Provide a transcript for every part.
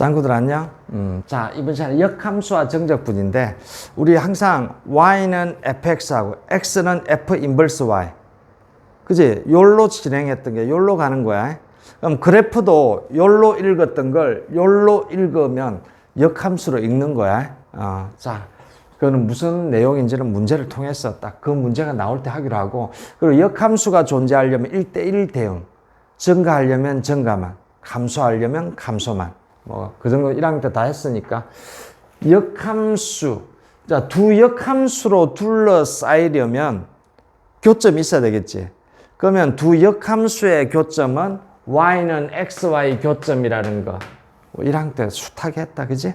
짱구들 안녕? 음, 자, 이번 시간에 역함수와 정적분인데, 우리 항상 y는 fx하고 x는 f 인버스 y. 그지? 요로 진행했던 게 요로 가는 거야. 그럼 그래프도 요로 읽었던 걸 요로 읽으면 역함수로 읽는 거야. 어, 자, 그거는 무슨 내용인지는 문제를 통해서 딱 그 문제가 나올 때 하기로 하고, 그리고 역함수가 존재하려면 1대1 대응, 증가하려면 증가만, 감소하려면 감소만. 뭐, 그 정도 1학년 때 다 했으니까. 역함수. 자, 두 역함수로 둘러싸이려면 교점이 있어야 되겠지. 그러면 두 역함수의 교점은 y는 xy 교점이라는 거. 뭐 1학년 때 숱하게 했다, 그지?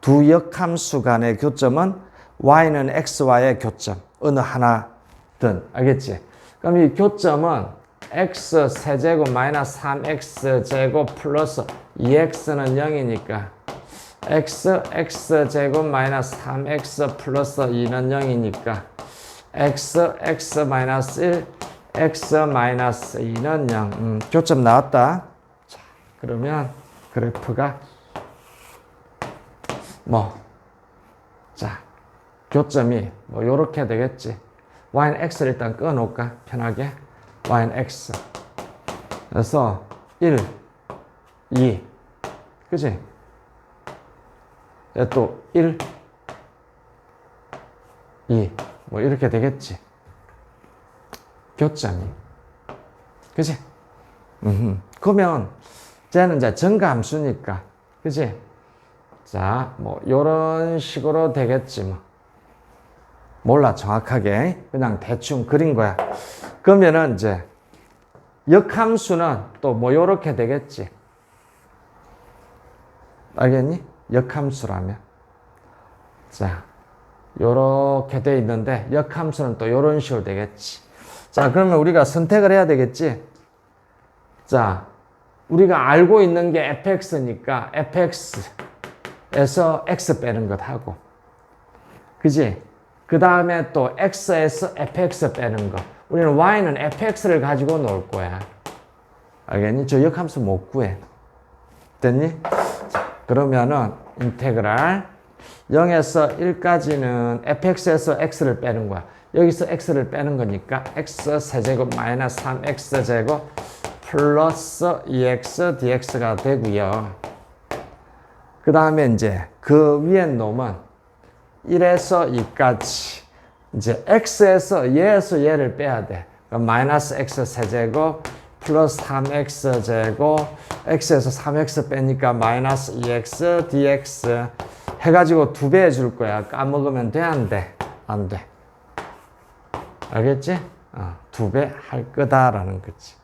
두 역함수 간의 교점은 y는 xy의 교점. 어느 하나든. 알겠지? 그럼 이 교점은 x 세제곱 마이너스 3x 제곱 플러스 2x는 0이니까 x x 제곱 마이너스 3x 플러스 2는 0이니까 x x 마이너스 1 x 마이너스 2는 0 음, 교점 나왔다. 자 그러면 그래프가 뭐 자 교점이 뭐 요렇게 되겠지. y는 x를 일단 끊어 놓을까? 편하게. y는 x. 그래서 1 2 그지? 또1 2 뭐 이렇게 되겠지 교점이 그지? 음흠. 그러면 쟤는 이제 증가함수니까 그지? 자, 뭐 요런 식으로 되겠지 뭐 몰라 정확하게 그냥 대충 그린 거야 그러면은 이제 역함수는 또 뭐 요렇게 되겠지 알겠니? 역함수라면 자 요렇게 돼 있는데 역함수는 또 요런 식으로 되겠지 자 그러면 우리가 선택을 해야 되겠지 자 우리가 알고 있는 게 fx니까 fx에서 x 빼는 것 하고 그지? 그 다음에 또 x에서 fx 빼는 거. 우리는 y는 fx를 가지고 놀 거야. 알겠니? 저 역함수 못 구해. 됐니? 자, 그러면은 인테그랄 0에서 1까지는 fx에서 x를 빼는 거야. 여기서 x를 빼는 거니까 x 세제곱 마이너스 3x 제곱 플러스 2x dx가 되고요. 그 다음에 이제 그 위에 놈은 1에서 2까지 이제 x에서 얘에서 얘를 빼야 돼. 그럼 마이너스 x 세제곱 플러스 3x 제곱 x에서 3x 빼니까 마이너스 2x dx 해가지고 두 배 해줄 거야. 까먹으면 돼? 안 돼? 안 돼. 알겠지? 어, 두배 할 거다 라는 거지.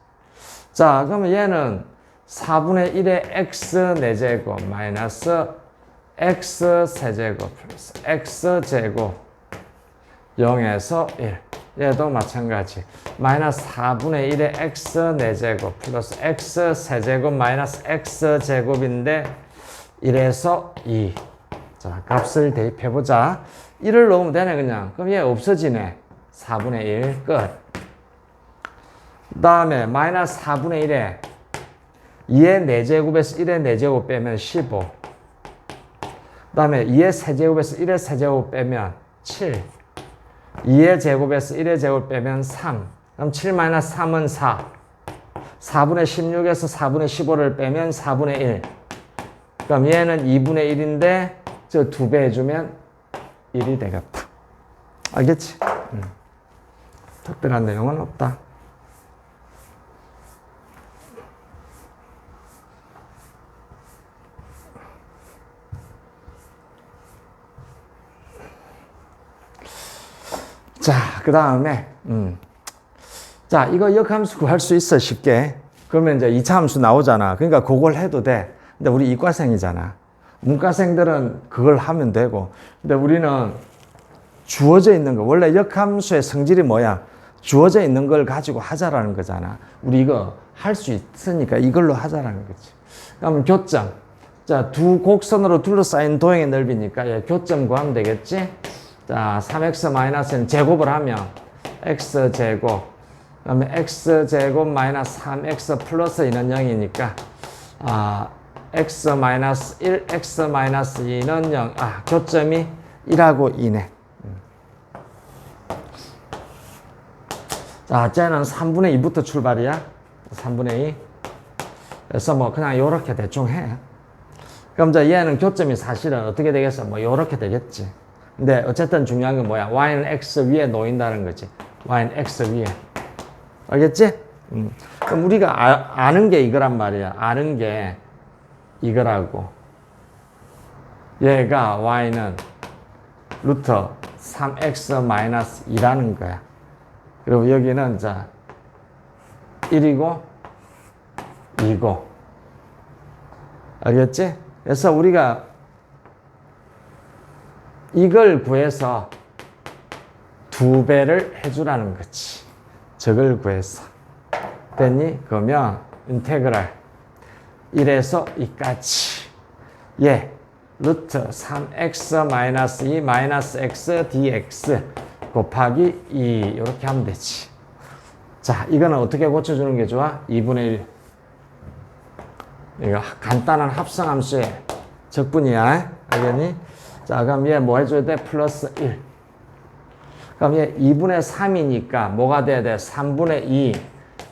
자, 그러면 얘는 4분의 1의 x 4제곱 마이너스 x 세제곱 플러스 x 제곱 0에서 1 얘도 마찬가지. 마이너스 4분의 1의 x 4제곱 플러스 x 세제곱 마이너스 x 제곱인데 1에서 2 자, 값을 대입해보자. 1을 넣으면 되네 그냥. 그럼 얘 없어지네. 4분의 1 끝. 그 다음에 마이너스 4분의 1에 2의 4제곱에서 1의 4제곱 빼면 15 그 다음에 2의 세제곱에서 1의 세제곱 빼면 7. 2의 제곱에서 1의 제곱 빼면 3. 그럼 7 마이너스 3은 4. 4분의 16에서 4분의 15를 빼면 4분의 1. 그럼 얘는 2분의 1인데 저 두 배 해주면 1이 되겠다. 알겠지? 음. 특별한 내용은 없다. 자, 그 다음에, 음. 자, 이거 역함수 구할 수 있어, 쉽게. 그러면 이제 2차 함수 나오잖아. 그러니까 그걸 해도 돼. 근데 우리 이과생이잖아. 문과생들은 그걸 하면 되고. 근데 우리는 주어져 있는 거. 원래 역함수의 성질이 뭐야? 주어져 있는 걸 가지고 하자라는 거잖아. 우리 이거 할 수 있으니까 이걸로 하자라는 거지. 그러면 교점. 자, 두 곡선으로 둘러싸인 도형의 넓이니까 예, 교점 구하면 되겠지? 자, 3x 마이너스는 제곱을 하면 x 제곱 그다음에 x 제곱 마이너스 3x 플러스 2는 0이니까 아, x 마이너스 1, x 마이너스 2는 0. 아, 교점이 1하고 2네. 자, 쟤는 3분의 2부터 출발이야. 3분의 2. 그래서 뭐 그냥 요렇게 대충 해. 그럼 이제 얘는 교점이 사실은 어떻게 되겠어? 뭐 요렇게 되겠지. 근데 어쨌든 중요한 건 뭐야? y는 x 위에 놓인다는 거지. y는 x 위에. 알겠지? 음. 그럼 우리가 아, 아는 게 이거란 말이야. 아는 게 이거라고. 얘가 y는 루트 3x 마이너스 2라는 거야. 그리고 여기는 자 1이고 2고. 알겠지? 그래서 우리가 이걸 구해서 두 배를 해주라는 거지. 저걸 구해서. 됐니? 그러면 인테그랄 1에서 2까지. 예. 루트 3x 마이너스 2 마이너스 x dx 곱하기 2 이렇게 하면 되지. 자, 이거는 어떻게 고쳐주는 게 좋아? 2분의 1. 이거 간단한 합성함수의 적분이야. 알겠니? 자, 그럼 얘 뭐 해줘야 돼? 플러스 1. 그럼 얘 2분의 3이니까 뭐가 돼야 돼? 3분의 2.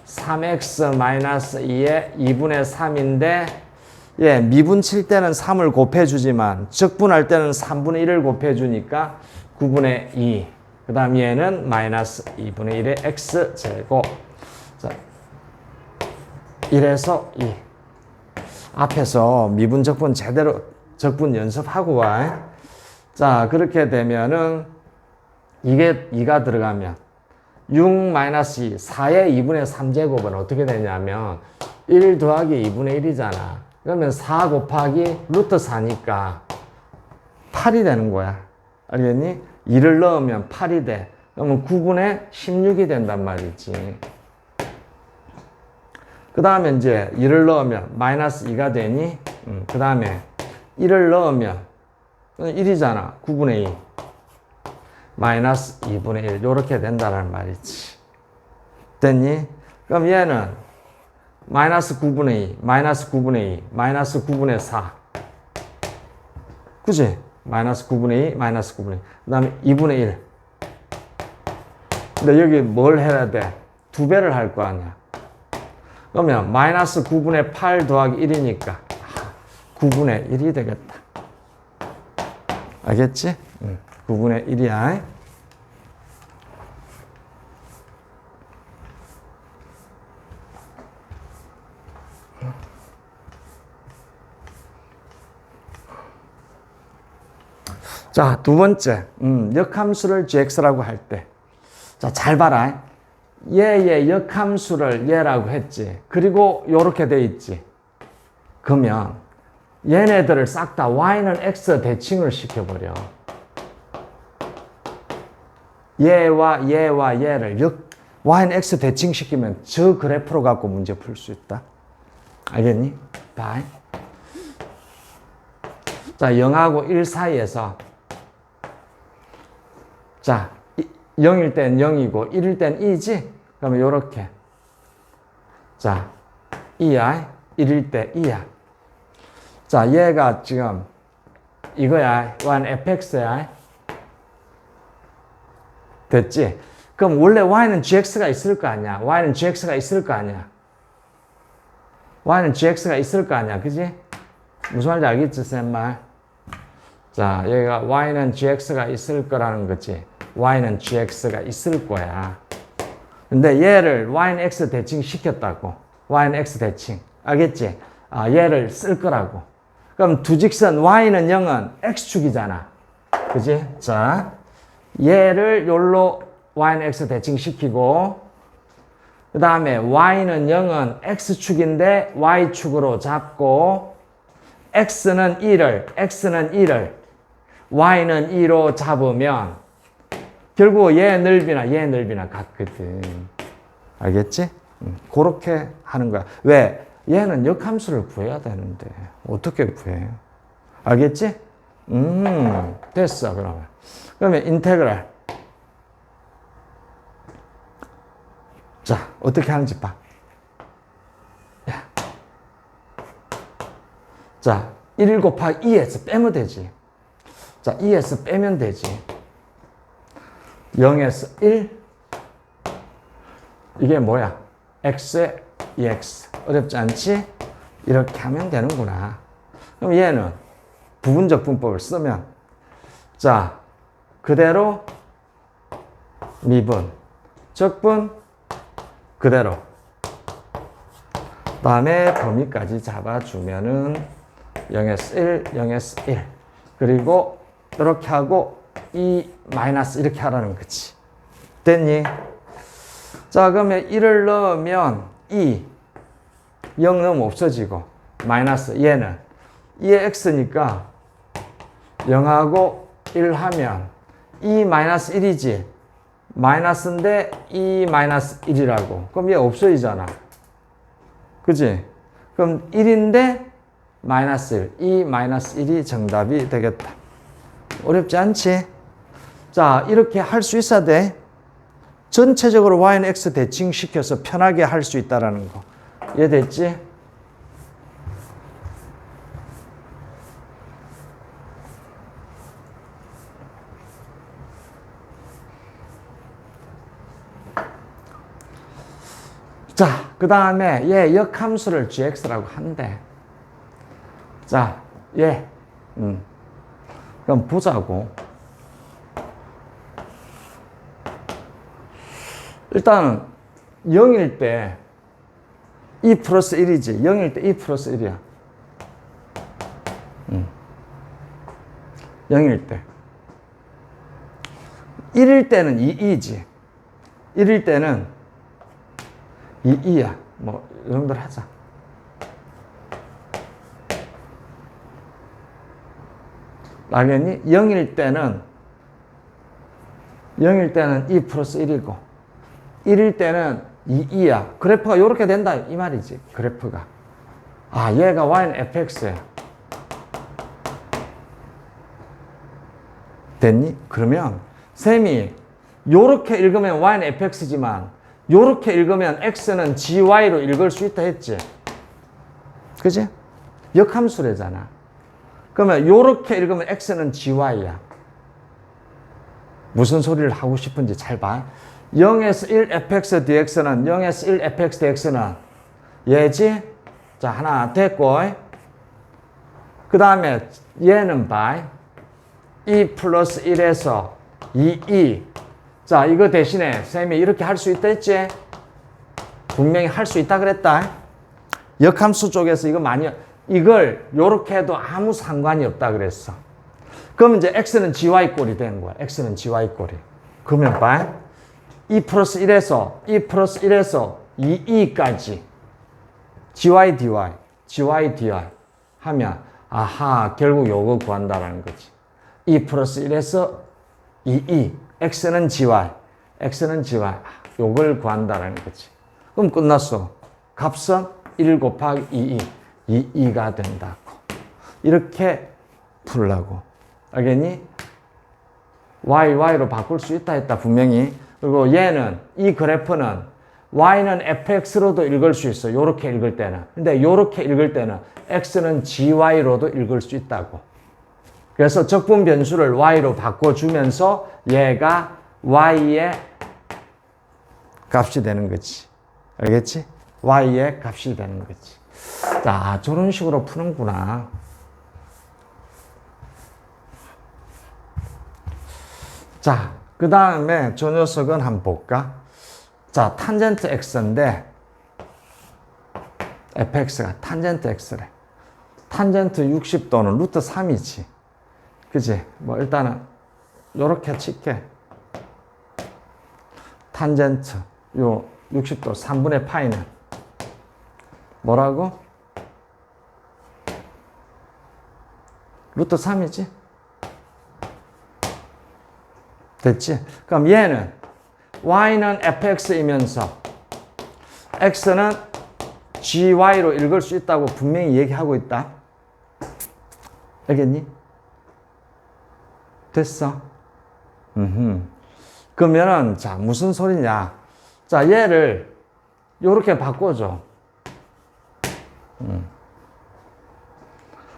3x 마이너스 2에 2분의 3인데 예, 미분 칠 때는 3을 곱해주지만 적분할 때는 3분의 1을 곱해주니까 9분의 2. 그 다음 얘는 마이너스 2분의 1의 x 제곱. 자, 1에서 2. 앞에서 미분 적분 제대로 적분 연습하고 와. 자, 그렇게 되면은 이게 2가 들어가면 6 마이너스 2, 4의 2분의 3제곱은 어떻게 되냐면 1 더하기 2분의 1이잖아. 그러면 4 곱하기 루트 4니까 8이 되는 거야. 알겠니? 2를 넣으면 8이 돼. 그러면 9분의 16이 된단 말이지. 그 다음에 이제 1을 넣으면 마이너스 2가 되니, 음, 그 다음에 1을 넣으면 1이잖아. 9분의 2. 마이너스 2분의 1. 요렇게 된다는 말이지. 됐니? 그럼 얘는 마이너스 9분의 2, 마이너스 9분의 2, 마이너스 9분의 4. 그지? 마이너스 9분의 2, 마이너스 9분의 2. 그 다음에 2분의 1. 근데 여기 뭘 해야 돼? 두 배를 할 거 아니야. 그러면 마이너스 9분의 8 더하기 1이니까 9분의 1이 되겠다. 알겠지? 응. 9분의 1이야. 자, 두 번째. 음, 역함수를 gx라고 할 때. 자, 잘 봐라. 얘의 역함수를 얘라고 했지. 그리고 요렇게 돼 있지. 그러면 얘네들을 싹 다 y는 x 대칭을 시켜버려. 얘와 얘와 얘를 역, y는 x 대칭 시키면 저 그래프로 갖고 문제 풀 수 있다. 알겠니? 봐. 자, 0하고 1 사이에서 자, 0일 땐 0이고 1일 땐 2지? 그러면 요렇게. 자, 2야. 1일 때 2야. 자, 얘가 지금 이거야. y는 fx야. 됐지? 그럼 원래 y는 gx가 있을 거 아니야. y는 gx가 있을 거 아니야. y는 gx가 있을 거 아니야. 그지? 무슨 말인지 알겠지, 쌤 말? 자, 여기가 y는 gx가 있을 거라는 거지. y는 gx가 있을 거야. 근데 얘를 y는 x 대칭 시켰다고. y는 x 대칭. 알겠지? 아, 얘를 쓸 거라고. 그럼 두 직선 y는 0은 x축이잖아. 그지? 자, 얘를 요로 y는 x 대칭 시키고 그 다음에 y는 0은 x축인데 y축으로 잡고 x는 1을 x는 1을 y는 2로 잡으면 결국 얘 넓이나 얘 넓이나 같거든. 알겠지? 음, 그렇게 하는 거야. 왜? 얘는 역함수를 구해야 되는데 어떻게 구해? 알겠지? 음, 됐어 그러면. 그러면 인테그랄. 자, 어떻게 하는지 봐. 야. 자, 1 곱하기 2에서 빼면 되지. 자, 2에서 빼면 되지. 0에서 1. 이게 뭐야? x에 2x. 어렵지 않지? 이렇게 하면 되는구나. 그럼 얘는 부분적 분법을 쓰면 자, 그대로 미분, 적분, 그대로. 다음에 범위까지 잡아주면은 0에서 1, 0에서 1. 그리고 이렇게 하고 2 마이너스 이렇게 하라는 거지. 됐니? 자, 그러면 1을 넣으면 2. 0 넣으면 없어지고 마이너스 얘는 2의 x니까 0하고 1 하면 2 마이너스 1이지. 마이너스인데 2 마이너스 1이라고. 그럼 얘 없어지잖아. 그지? 그럼 1인데 마이너스 1. 2 마이너스 1이 정답이 되겠다. 어렵지 않지? 자, 이렇게 할 수 있어야 돼. 전체적으로 y는 x 대칭시켜서 편하게 할 수 있다라는 거. 이해 됐지? 자, 그 다음에 얘 역함수를 gx라고 한대. 자, 얘, 음. 그럼 보자고. 일단은 0일 때 2 플러스 1이지. 0일 때 2 플러스 1이야. 음. 0일 때. 1일 때는 2이지. 1일 때는 2이야. 뭐, 이 정도로 하자. 라겠니? 0일 때는 0일 때는 2 플러스 1이고 1일 때는 2, 2야. 그래프가 이렇게 된다. 이 말이지. 그래프가. 아, 얘가 y는 fx야. 됐니? 그러면 쌤이 요렇게 읽으면 y는 fx지만 요렇게 읽으면 x는 gy로 읽을 수 있다 했지. 그지? 역함수래잖아. 그러면 요렇게 읽으면 x는 gy야. 무슨 소리를 하고 싶은지 잘 봐. 0에서 1 fx dx는 0에서 1 fx dx는 얘지? 자, 하나 됐고. 그 다음에 얘는 봐. 2 플러스 1에서 2, 2. 자, 이거 대신에 쌤이 이렇게 할 수 있다 했지? 분명히 할 수 있다 그랬다. 역함수 쪽에서 이거 많이, 이걸 요렇게 해도 아무 상관이 없다 그랬어. 그럼 이제 x는 gy 꼴이 되는 거야. x는 gy 꼴이. 그러면 봐. 2 플러스 1에서 2 플러스 1에서 2, 2까지 gy dy, gy dy 하면 아하 결국 요거 구한다라는 거지. 2 플러스 1에서 2, 2 x는 gy, x는 gy 요걸 구한다라는 거지. 그럼 끝났어. 값은 1 곱하기 2, 2, 2, 2가 된다고. 이렇게 풀라고. 알겠니? y, y로 바꿀 수 있다 했다 분명히. 그리고 얘는 이 그래프는 y는 fx로도 읽을 수 있어. 요렇게 읽을 때는. 근데 요렇게 읽을 때는 x는 gy로도 읽을 수 있다고. 그래서 적분 변수를 y로 바꿔 주면서 얘가 y의 값이 되는 거지. 알겠지? y의 값이 되는 거지. 자, 저런 식으로 푸는구나. 자, 그 다음에 저 녀석은 한번 볼까? 자, 탄젠트 x인데 fx가 탄젠트 x래. 탄젠트 60도는 루트 3이지. 그지? 뭐 일단은 요렇게 칠게. 탄젠트 요 60도 3분의 파이는 뭐라고? 루트 3이지? 됐지? 그럼 얘는 y는 fx이면서 x는 gy로 읽을 수 있다고 분명히 얘기하고 있다. 알겠니? 됐어? 음흠. 그러면은 자 무슨 소리냐? 자 얘를 요렇게 바꿔줘. 음.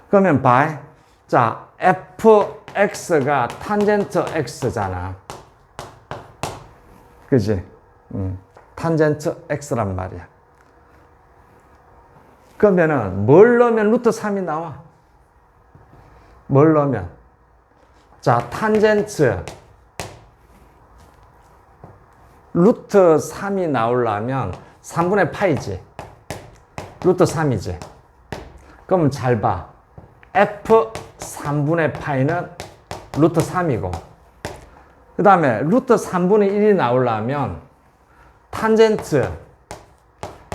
그러면 by 자 fx가 탄젠트 x잖아. 그지? 음, 탄젠트 x란 말이야. 그러면은 뭘 넣으면 루트 3이 나와? 뭘 넣으면? 자, 탄젠트 루트 3이 나오려면 3분의 파이지. 루트 3이지. 그럼 잘 봐. f 3분의 파이는 루트 3이고 그 다음에 루트 3분의 1이 나오려면 탄젠트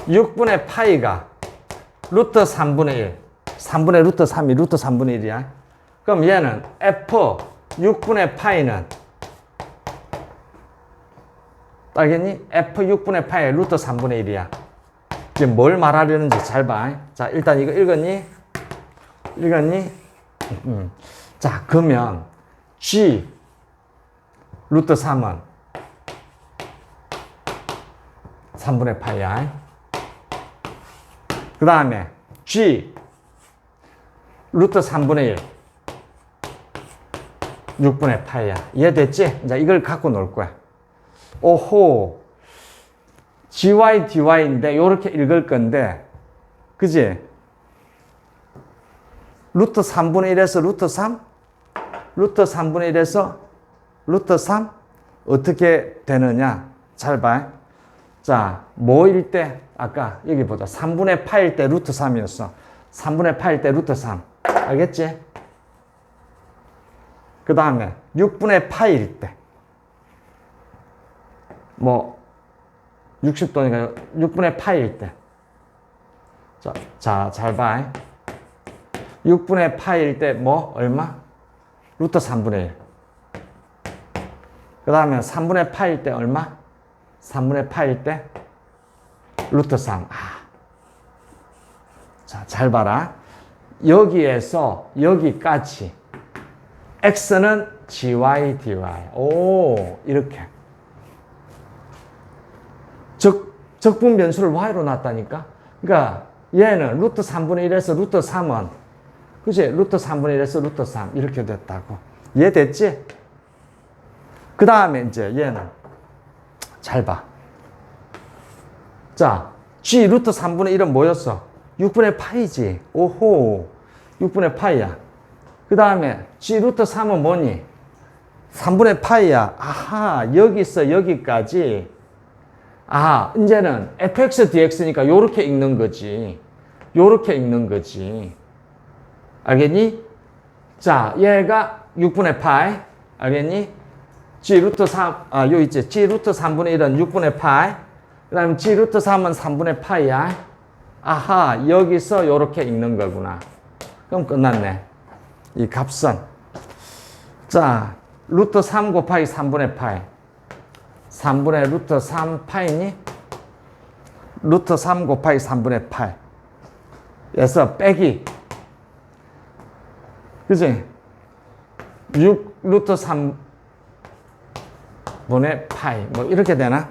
6분의 파이가 루트 3분의 1 3분의 루트 3이 루트 3분의 1이야 그럼 얘는 f 6분의 파이는 알겠니? f 6분의 파이 루트 3분의 1이야 지금 뭘 말하려는지 잘 봐. 자, 일단 이거 읽었니? 읽었니? 음. 자, 그러면 g 루트 3은 3분의 파이야. 그 다음에 g 루트 3분의 1 6분의 파이야. 이해됐지? 이제 이걸 갖고 놀 거야. 오호. gy, dy인데 이렇게 읽을 건데 그지? 루트 3분의 1에서 루트 3? 루트 3분의 1에서 루트 3? 어떻게 되느냐? 잘 봐. 자, 뭐일 때? 아까 여기 보자. 3분의 8일 때 루트 3이었어. 3분의 8일 때 루트 3. 알겠지? 그 다음에 6분의 8일 때. 뭐, 60도니까 6분의 8일 때. 자, 자, 잘 봐. 6분의 8일 때 뭐? 얼마? 루트 3분의 1. 그 다음에 3분의 8일 때 얼마? 3분의 8일 때 루트 3. 아. 자, 잘 봐라. 여기에서 여기까지 x는 gy, dy. 오, 이렇게. 적, 적분 변수를 y로 놨다니까? 그러니까 얘는 루트 3분의 1에서 루트 3은 그지? 루트 3분의 1에서 루트 3 이렇게 됐다고. 이해 됐지? 그 다음에 이제 얘는 잘 봐. 자, g 루트 3분의 1은 뭐였어? 6분의 파이지. 오호. 6분의 파이야. 그 다음에 g 루트 3은 뭐니? 3분의 파이야. 아하, 여기서 여기까지. 아, 이제는 fx dx니까 요렇게 읽는 거지. 요렇게 읽는 거지. 알겠니? 자, 얘가 6분의 파이. 알겠니? g 루트 3, 아, 요 있지. g 루트 3분의 1은 6분의 파이. 그 다음에 g 루트 3은 3분의 파이야. 아하, 여기서 요렇게 읽는 거구나. 그럼 끝났네. 이 값은. 자, 루트 3 곱하기 3분의 파이. 3분의 루트 3 파이니? 루트 3 곱하기 3분의 8. 에서 빼기. 그지? 6 루트 3분의 파이. 뭐 이렇게 되나?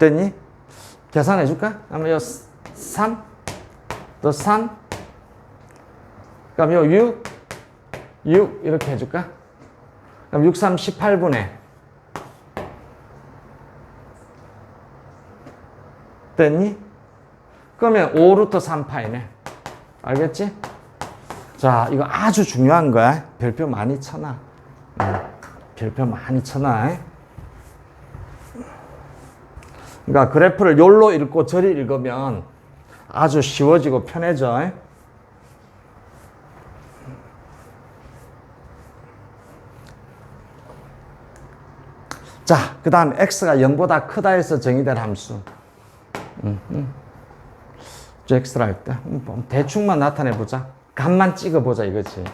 됐니? 계산해 줄까? 그럼 요 3, 또 3, 그럼 요 6, 6 이렇게 해줄까? 그럼 6, 3, 18분의 됐니? 그러면 5 루트 3파이네. 알겠지? 자, 이거 아주 중요한 거야. 별표 많이 쳐놔. 응. 별표 많이 쳐놔. 그러니까 그래프를 요로 읽고 저리 읽으면 아주 쉬워지고 편해져. 자, 그 다음 x가 0보다 크다 해서 정의된 함수. 음, 음. 저 x를 할 때. 대충만 나타내 보자. 값만 찍어 보자 이거지.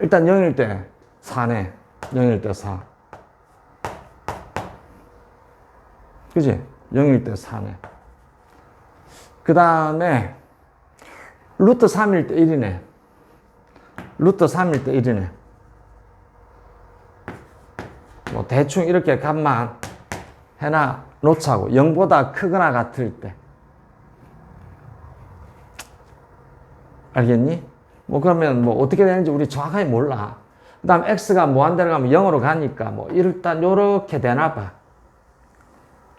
일단 0일 때 4네. 0일 때 4. 그지? 0일 때 4네. 그 다음에 루트 3일 때 1이네. 루트 3일 때 1이네. 뭐 대충 이렇게 값만 해놔 놓자고 0보다 크거나 같을 때 알겠니? 뭐 그러면 뭐 어떻게 되는지 우리 정확하게 몰라. 그 다음 x가 무한대로 가면 0으로 가니까 뭐 일단 요렇게 되나 봐.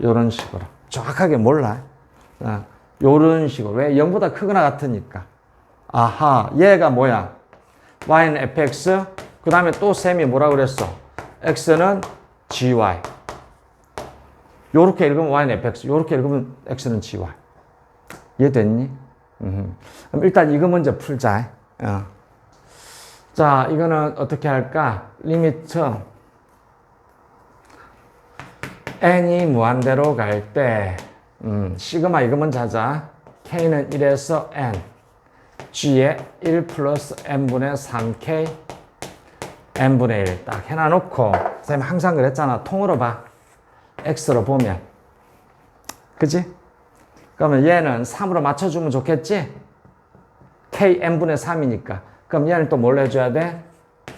요런 식으로. 정확하게 몰라. 어, 요런 식으로. 왜? 0보다 크거나 같으니까. 아하, 얘가 뭐야? y는 fx, 그 다음에 또 셈이 뭐라 그랬어? x는 gy. 요렇게 읽으면 y는 fx, 요렇게 읽으면 x는 gy. 이해됐니? 음. 그럼 일단 이거 먼저 풀자. 어. 자, 이거는 어떻게 할까? 리미트 n이 무한대로 갈 때, 음, 시그마 이거 먼저 하자. k는 1에서 n, g에 1 플러스 n분의 3k, n분의 1 딱 해놔놓고, 선생님 항상 그랬잖아. 통으로 봐. x로 보면. 그지? 그러면 얘는 3으로 맞춰주면 좋겠지? k n분의 3이니까. 그럼 얘는 또 뭘 해줘야 돼?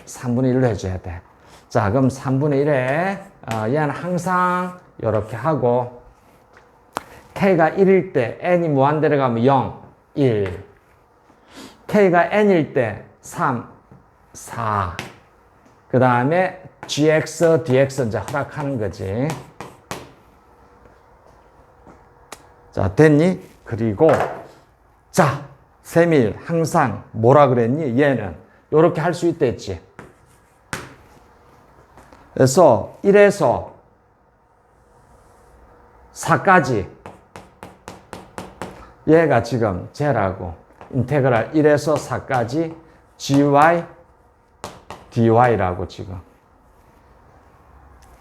3분의 1로 해줘야 돼. 자, 그럼 3분의 1에 어, 얘는 항상 이렇게 하고 k가 1일 때 n이 무한대로 가면 0, 1 k가 n일 때 3, 4그 다음에 gx, dx 이제 허락하는 거지. 자, 됐니? 그리고 자, 셈이 항상 뭐라 그랬니? 얘는 이렇게 할 수 있댔지. 그래서 1에서 4까지 얘가 지금 쟤라고 인테그랄 1에서 4까지 gy dy라고 지금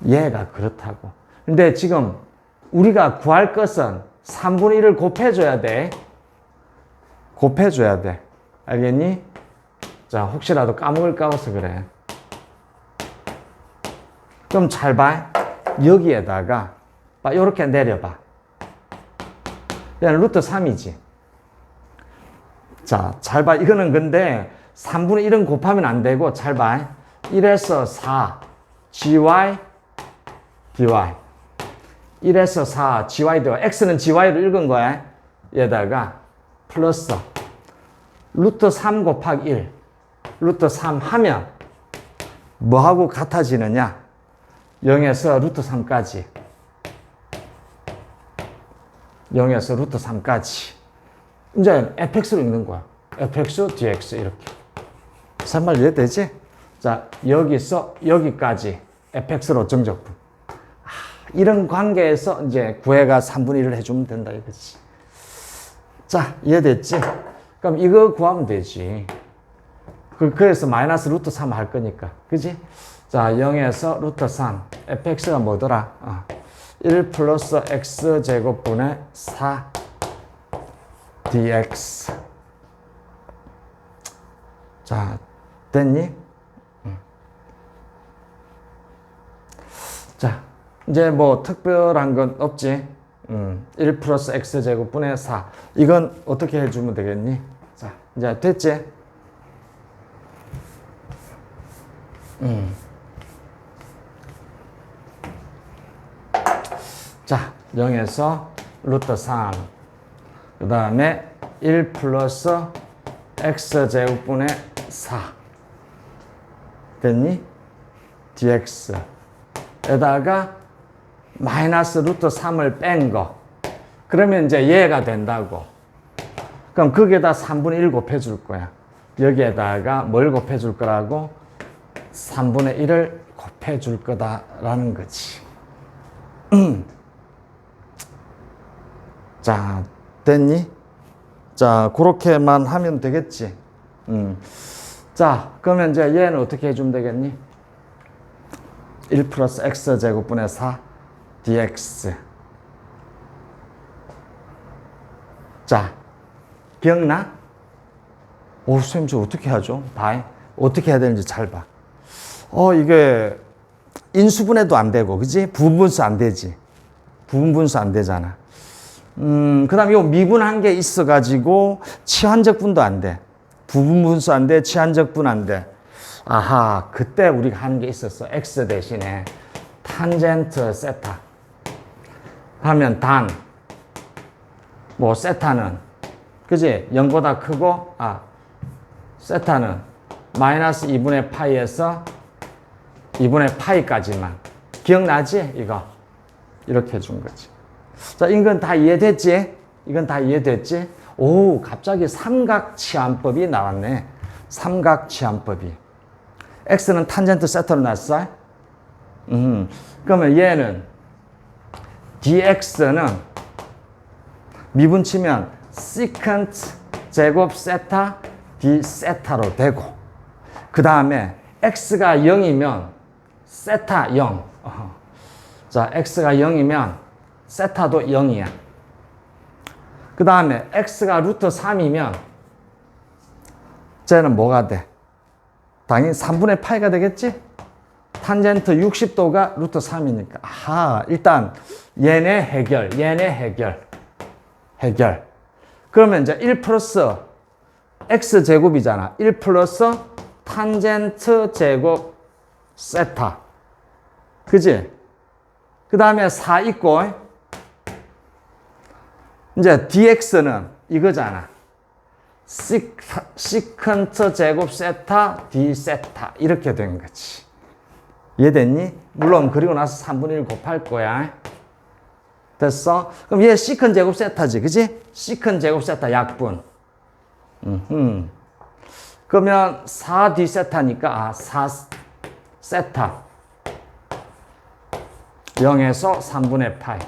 얘가 그렇다고. 근데 지금 우리가 구할 것은 3분의 1을 곱해줘야 돼. 곱해줘야 돼. 알겠니? 자, 혹시라도 까먹을까 봐서 그래. 그럼 잘 봐. 여기에다가, 봐, 요렇게 내려봐. 얘는 루트 3이지. 자, 잘 봐. 이거는 근데 3분의 1은 곱하면 안 되고, 잘 봐. 1에서 4, gy, dy. 1에서 4, gy, dy. x는 gy로 읽은 거야. 얘다가, 플러스 루트 3 곱하기 1 루트 3 하면 뭐하고 같아지느냐? 0에서 루트 3까지. 0에서 루트 3까지. 이제 fx로 읽는 거야. fx, dx 이렇게. 산말 이해되지? 자 여기서 여기까지. fx로 정적분. 아, 이런 관계에서 이제 구해가 3분의 1을 해주면 된다 이거지 자, 이해됐지? 그럼 이거 구하면 되지. 그, 그래서 마이너스 루트 3 할 거니까. 그지? 자, 0에서 루트 3. fx가 뭐더라? 어. 1 플러스 x 제곱분의 4 dx. 자, 됐니? 응. 자, 이제 뭐 특별한 건 없지? 음, 1 플러스 x 제곱분의 4. 이건 어떻게 해주면 되겠니? 자, 이제 됐지? 음. 자, 0에서 루트 3. 그 다음에 1 플러스 x 제곱분의 4. 됐니? dx. 에다가 마이너스 루트 3을 뺀 거. 그러면 이제 얘가 된다고. 그럼 거기에다 3분의 1 곱해줄 거야. 여기에다가 뭘 곱해줄 거라고? 3분의 1을 곱해줄 거다라는 거지. 자, 됐니? 자, 그렇게만 하면 되겠지. 음. 자, 그러면 이제 얘는 어떻게 해주면 되겠니? 1 플러스 x 제곱분의 4 dx. 자, 기억나? 오, 선생님, 저 어떻게 하죠? 봐. 어떻게 해야 되는지 잘 봐. 어, 이게 인수분해도 안 되고, 그지? 부분분수 안 되지. 부분분수 안 되잖아. 음, 그 다음에 요 미분한 게 있어가지고, 치환적분도 안 돼. 부분분수 안 돼, 치환적분 안 돼. 아하, 그때 우리가 하는 게 있었어. x 대신에 탄젠트 세타. 하면 단, 뭐 세타는 그지? 0보다 크고 아 세타는 마이너스 2분의 파이에서 2분의 파이까지만. 기억나지? 이거. 이렇게 준 거지. 자, 이건 다 이해됐지? 이건 다 이해됐지? 오, 갑자기 삼각치환법이 나왔네. 삼각치환법이. x는 탄젠트 세타로 났어? 음, 그러면 얘는 dx는 미분 치면 secant 제곱 세타 d 세타로 되고 그 다음에 x가 0이면 세타 0 어허. 자 x가 0이면 세타도 0이야 그 다음에 x가 루트 3이면 쟤는 뭐가 돼? 당연히 3분의 파이가 되겠지? 탄젠트 60도가 루트 3이니까 아하 일단 얘네 해결 얘네 해결 해결. 그러면 이제 1 플러스 x 제곱이잖아. 1 플러스 탄젠트 제곱 세타. 그지? 그 다음에 4 있고 이제 dx는 이거잖아. 시컨트 제곱 세타 d 세타. 이렇게 된 거지. 이해됐니? 물론 그리고 나서 3분의 1 곱할 거야 됐어? 그럼 얘 시컨 제곱 세타지 그지? 시컨 제곱 세타 약분 음흠. 그러면 4d 세타니까 아, 4 세타 0에서 3분의 파이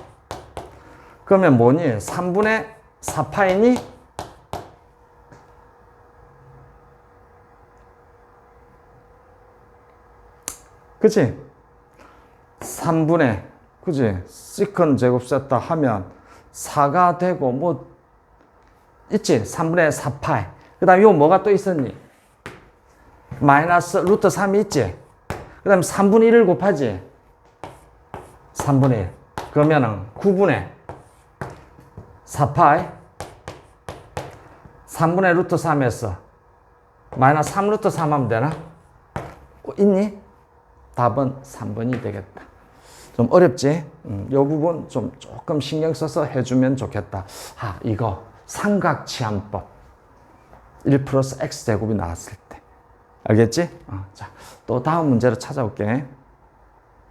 그러면 뭐니? 3분의 4파이니? 그치? 3분의, 그치? 시컨 제곱 세타 하면 4가 되고, 뭐, 있지? 3분의 4파이. 그 다음에 요 뭐가 또 있었니? 마이너스 루트 3이 있지? 그 다음에 3분의 1을 곱하지? 3분의 1. 그러면은 9분의 4파이 3분의 루트 3에서 마이너스 3 루트 3 하면 되나? 어, 있니? 답은 3번이 되겠다. 좀 어렵지? 음, 이 부분 좀 조금 신경 써서 해주면 좋겠다. 아, 이거 삼각치환법. 1 플러스 x 제곱이 나왔을 때. 알겠지? 어, 자, 또 다음 문제로 찾아올게.